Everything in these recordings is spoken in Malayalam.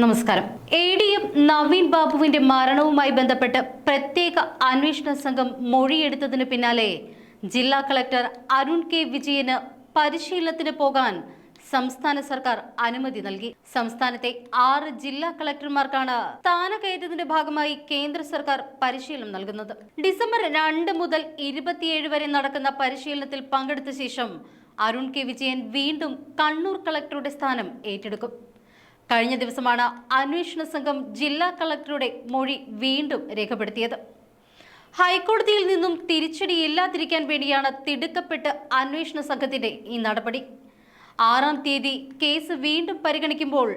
നമസ്കാരം. എ ഡി എം നവീൻ ബാബുവിന്റെ മരണവുമായി ബന്ധപ്പെട്ട് പ്രത്യേക അന്വേഷണ സംഘം മൊഴിയെടുത്തതിന് പിന്നാലെ ജില്ലാ കളക്ടർ അരുൺ കെ വിജയന് പരിശീലനത്തിന് പോകാൻ സംസ്ഥാന സർക്കാർ അനുമതി നൽകി. സംസ്ഥാനത്തെ ആറ് ജില്ലാ കളക്ടർമാർക്കാണ് സ്ഥാനക്കയറ്റത്തിന്റെ ഭാഗമായി കേന്ദ്ര സർക്കാർ പരിശീലനം നൽകുന്നത്. ഡിസംബർ രണ്ട് മുതൽ ഇരുപത്തിയേഴ് വരെ നടക്കുന്ന പരിശീലനത്തിൽ പങ്കെടുത്ത ശേഷം അരുൺ കെ വിജയൻ വീണ്ടും കണ്ണൂർ കളക്ടറുടെ സ്ഥാനം ഏറ്റെടുക്കും. കഴിഞ്ഞ ദിവസമാണ് അന്വേഷണ സംഘം ജില്ലാ കളക്ടറുടെ മൊഴി വീണ്ടും രേഖപ്പെടുത്തിയത്. ഹൈക്കോടതിയിൽ നിന്നും തിരിച്ചടി ഇല്ലാതിരിക്കാൻ വേണ്ടിയാണ് തിടുക്കപ്പെട്ട് അന്വേഷണ സംഘത്തിന്റെ ഈ നടപടി. ആറാം തീയതി കേസ് വീണ്ടും പരിഗണിക്കുമ്പോൾ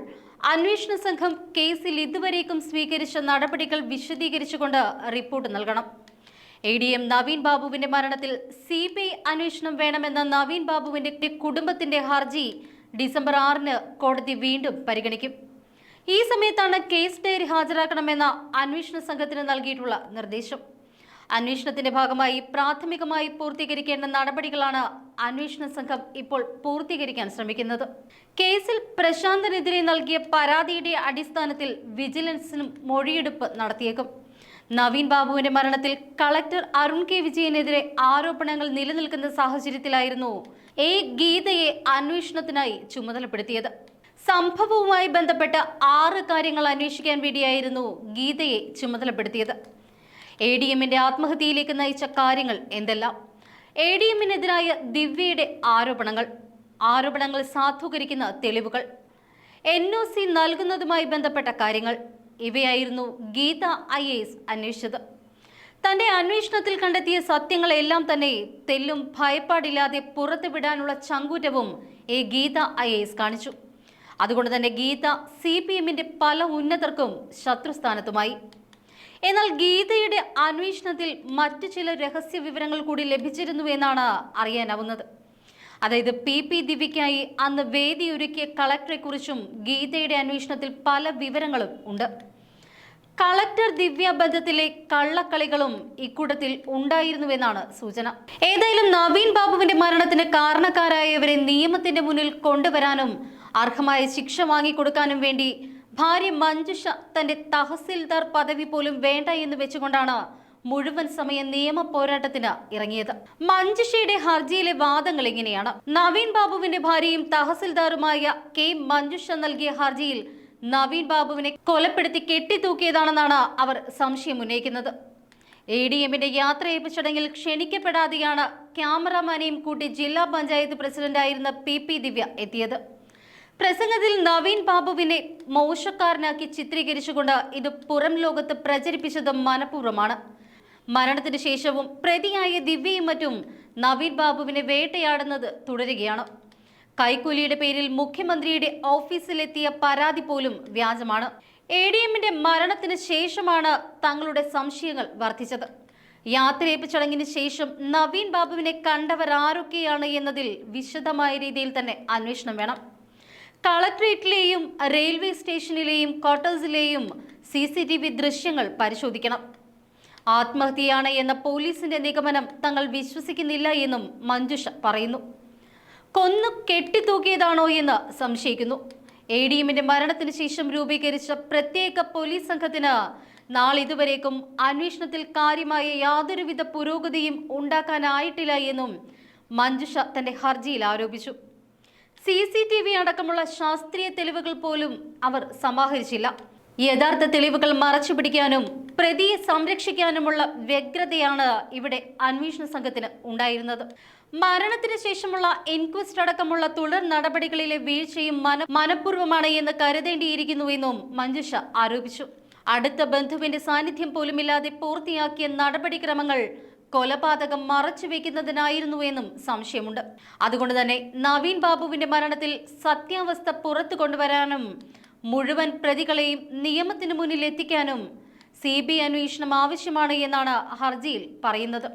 അന്വേഷണ സംഘം കേസിൽ ഇതുവരേക്കും സ്വീകരിച്ച നടപടികൾ വിശദീകരിച്ചുകൊണ്ട് റിപ്പോർട്ട് നൽകണം. എ ഡി എം നവീൻ ബാബുവിന്റെ മരണത്തിൽ സി ബി ഐ അന്വേഷണം വേണമെന്ന നവീൻ ബാബുവിന്റെ കുടുംബത്തിന്റെ ഹർജി ഡിസംബർ ആറിന് കോടതി വീണ്ടും പരിഗണിക്കും. ഈ സമയത്താണ് കേസ് ഡയറി ഹാജരാക്കണമെന്ന അന്വേഷണ സംഘത്തിന് നൽകിയിട്ടുള്ള നിർദ്ദേശം. അന്വേഷണത്തിന്റെ ഭാഗമായി പ്രാഥമികമായി പൂർത്തീകരിക്കേണ്ട നടപടികളാണ് അന്വേഷണ സംഘം ഇപ്പോൾ പൂർത്തീകരിക്കാൻ ശ്രമിക്കുന്നത്. കേസിൽ പ്രശാന്തനെതിരെ നൽകിയ പരാതിയുടെ അടിസ്ഥാനത്തിൽ വിജിലൻസിനും മൊഴിയെടുപ്പ് നടത്തിയേക്കും. നവീൻ ബാബുവിന്റെ മരണത്തിൽ കളക്ടർ അരുൺ കെ വിജയനെതിരെ ആരോപണങ്ങൾ നിലനിൽക്കുന്ന സാഹചര്യത്തിലായിരുന്നു എ ഗീതയെ അന്വേഷണത്തിനായി ചുമതലപ്പെടുത്തിയത്. സംഭവവുമായി ബന്ധപ്പെട്ട ആറ് കാര്യങ്ങൾ അന്വേഷിക്കാൻ വേണ്ടിയായിരുന്നു ഗീതയെ ചുമതലപ്പെടുത്തിയത്. എ ഡി എമ്മിന്റെ ആത്മഹത്യയിലേക്ക് നയിച്ച കാര്യങ്ങൾ എന്തെല്ലാം? എ ഡി എമ്മിനെതിരായ ദിവ്യയുടെ ആരോപണങ്ങൾ ആരോപണങ്ങൾ സാധൂകരിക്കുന്ന തെളിവുകൾ എൻ ഒ സി നൽകുന്നതുമായി ബന്ധപ്പെട്ട കാര്യങ്ങൾ ഇവയായിരുന്നു ഗീത ഐ എസ് അന്വേഷിച്ചത്. തന്റെ അന്വേഷണത്തിൽ കണ്ടെത്തിയ സത്യങ്ങളെല്ലാം തന്നെ തെല്ലും ഭയപ്പാടില്ലാതെ പുറത്തുവിടാനുള്ള ചങ്കൂറ്റവും ഈ ഗീത ഐ എസ് കാണിച്ചു. അതുകൊണ്ട് തന്നെ ഗീത സി പി എമ്മിന്റെ പല ഉന്നതർക്കും ശത്രുസ്ഥാനത്തുമായി. എന്നാൽ ഗീതയുടെ അന്വേഷണത്തിൽ മറ്റു ചില രഹസ്യ വിവരങ്ങൾ കൂടി ലഭിച്ചിരുന്നു എന്നാണ് അറിയാനാവുന്നത്. അതായത് പി പി ദിവ്യയ്ക്കായി അന്ന് വേദിയൊരുക്കിയ കളക്ടറെ കുറിച്ചും ഗീതയുടെ അന്വേഷണത്തിൽ പല വിവരങ്ങളും ഉണ്ട്. കളക്ടർ ദിവ്യ ബന്ധത്തിലെ കള്ളക്കളികളും ഇക്കൂട്ടത്തിൽ ഉണ്ടായിരുന്നുവെന്നാണ് സൂചന. ഏതായാലും നവീൻ ബാബുവിന്റെ മരണത്തിന് കാരണക്കാരായവരെ നിയമത്തിന്റെ മുന്നിൽ കൊണ്ടുവരാനും അർഹമായ ശിക്ഷ വാങ്ങിക്കൊടുക്കാനും വേണ്ടി ഭാര്യ മഞ്ജുഷ തന്റെ തഹസിൽദാർ പദവി പോലും വേണ്ട എന്ന് വെച്ചുകൊണ്ടാണ് മുഴുവൻ സമയ നിയമ പോരാട്ടത്തിന് ഇറങ്ങിയത്. മഞ്ജുഷയുടെ ഹർജിയിലെ വാദങ്ങൾ ഇങ്ങനെയാണ്. നവീൻ ബാബുവിന്റെ ഭാര്യയും തഹസിൽദാറുമായ കെ മഞ്ജുഷ നൽകിയ ഹർജിയിൽ നവീൻ ബാബുവിനെ കൊലപ്പെടുത്തി കെട്ടിത്തൂക്കിയതാണെന്നാണ് അവർ സംശയം ഉന്നയിക്കുന്നത്. എ ഡി എമ്മിന്റെ യാത്രയയപ്പ് ചടങ്ങിൽ ക്ഷണിക്കപ്പെടാതെയാണ് ക്യാമറാമാനെയും കൂട്ടി ജില്ലാ പഞ്ചായത്ത് പ്രസിഡന്റായിരുന്ന പി പി ദിവ്യ എത്തിയത്. പ്രസംഗത്തിൽ നവീൻ ബാബുവിനെ മോശക്കാരനാക്കി ചിത്രീകരിച്ചുകൊണ്ട് ഇത് പുറം ലോകത്ത് പ്രചരിപ്പിച്ചത് മനഃപൂർവമാണ്. മരണത്തിന് ശേഷവും പ്രതിയായ ദിവ്യയും മറ്റും നവീൻ ബാബുവിനെ വേട്ടയാടുന്നത് തുടരുകയാണ്. കൈക്കൂലിയുടെ പേരിൽ മുഖ്യമന്ത്രിയുടെ ഓഫീസിലെത്തിയ പരാതി പോലും വ്യാജമാണ്. എ ഡി എമ്മിന്റെ മരണത്തിന് ശേഷമാണ് തങ്ങളുടെ സംശയങ്ങൾ വർദ്ധിച്ചത്. യാത്രയപ്പ് ചടങ്ങിന് ശേഷം നവീൻ ബാബുവിനെ കണ്ടവർ ആരൊക്കെയാണ് എന്നതിൽ വിശദമായ രീതിയിൽ തന്നെ അന്വേഷണം വേണം. കളക്ട്രേറ്റിലെയും റെയിൽവേ സ്റ്റേഷനിലെയും ക്വാർട്ടേഴ്സിലെയും സി സി ടി വി ദൃശ്യങ്ങൾ പരിശോധിക്കണം. ആത്മഹത്യയാണ് എന്ന പോലീസിന്റെ നിഗമനം തങ്ങൾ വിശ്വസിക്കുന്നില്ല എന്നും മഞ്ജുഷ പറയുന്നു. കൊന്നു കെട്ടിത്തൂക്കിയതാണോ എന്ന് സംശയിക്കുന്നു. എ ഡി എമ്മിന്റെ മരണത്തിന് ശേഷം രൂപീകരിച്ച പ്രത്യേക പോലീസ് സംഘത്തിന് നാളിതുവരേക്കും അന്വേഷണത്തിൽ കാര്യമായ യാതൊരുവിധ പുരോഗതിയും ഉണ്ടാക്കാനായിട്ടില്ല എന്നും മഞ്ജുഷ തന്റെ ഹർജിയിൽ ആരോപിച്ചു. സി സി ടി വി അടക്കമുള്ള ശാസ്ത്രീയ തെളിവുകൾ പോലും അവർ സമാഹരിച്ചില്ല. യഥാർത്ഥ തെളിവുകൾ മറച്ചുപിടിക്കാനും പ്രതിയെ സംരക്ഷിക്കാനുമുള്ള വ്യഗ്രതയാണ് ഇവിടെ അന്വേഷണ സംഘത്തിന് ഉണ്ടായിരുന്നത്. മരണത്തിന് ശേഷമുള്ള എൻക്വസ്റ്റ് അടക്കമുള്ള തുടർ നടപടികളിലെ വീഴ്ചയും മന മനഃപൂർവമാണ് എന്ന് കരുതേണ്ടിയിരിക്കുന്നുവെന്നും മഞ്ജുഷ ആരോപിച്ചു. അടുത്ത ബന്ധുവിന്റെ സാന്നിധ്യം പോലുമില്ലാതെ പൂർത്തിയാക്കിയ നടപടിക്രമങ്ങൾ കൊലപാതകം മറച്ചു എന്നും സംശയമുണ്ട്. അതുകൊണ്ട് തന്നെ നവീൻ ബാബുവിന്റെ മരണത്തിൽ സത്യാവസ്ഥ പുറത്തു കൊണ്ടുവരാനും മുഴുവൻ പ്രതികളെയും നിയമത്തിനു മുന്നിൽ എത്തിക്കാനും സി ബി അന്വേഷണം ആവശ്യമാണ് എന്നാണ് ഹർജിയിൽ പറയുന്നത്.